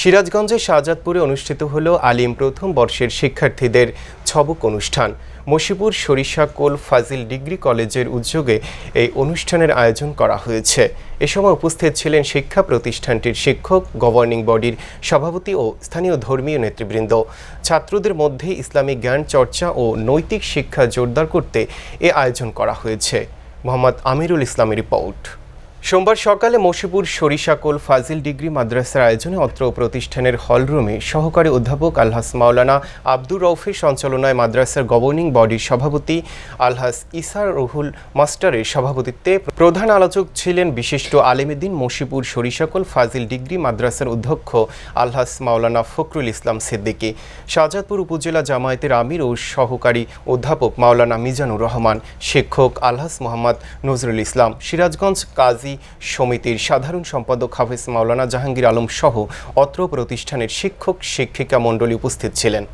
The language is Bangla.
সিরাজগঞ্জের শাহজাদপুরে অনুষ্ঠিত হল আলিম প্রথম বর্ষের শিক্ষার্থীদের ছবক অনুষ্ঠান। মশিপুর সরিষা কোল ফাজিল ডিগ্রি কলেজের উদ্যোগে এই অনুষ্ঠানের আয়োজন করা হয়েছে। এ সময় উপস্থিত ছিলেন শিক্ষা প্রতিষ্ঠানটির শিক্ষক, গভর্নিং বডির সভাপতি ও স্থানীয় ধর্মীয় নেতৃবৃন্দ। ছাত্রদের মধ্যে ইসলামিক জ্ঞান চর্চা ও নৈতিক শিক্ষা জোরদার করতে এ আয়োজন করা হয়েছে। মোহাম্মদ আমিরুল ইসলামের রিপোর্ট। সোমবার সকালে মশিপুর সরিষাকোল ফাজিল ডিগ্রি মাদ্রাসার আয়োজনে অত্র প্রতিষ্ঠানের হলরুমে সহকারী অধ্যাপক আলহাস মাওলানা আব্দুর রৌফের সঞ্চালনায় মাদ্রাসার গভর্নিং বডির সভাপতি আলহাস ইসার রুহুল মাস্টারের সভাপতিত্বে প্রধান আলোচক ছিলেন বিশিষ্ট আলেমেদিন মশিপুর সরিষাকোল ফাজিল ডিগ্রি মাদ্রাসার অধ্যক্ষ আলহাস মাওলানা ফখরুল ইসলাম সিদ্দিকী, শাহজাদপুর উপজেলা জামায়াতের আমির ও সহকারী অধ্যাপক মাওলানা মিজানুর রহমান, শিক্ষক আলহাস মোহাম্মদ নজরুল ইসলাম, সিরাজগঞ্জ কাজী সমিতির সাধারণ সম্পাদক হাফিজ মাওলানা জাহাঙ্গীর আলম সহ অত্র প্রতিষ্ঠানের শিক্ষক, শিক্ষিকা মণ্ডলী উপস্থিত ছিলেন।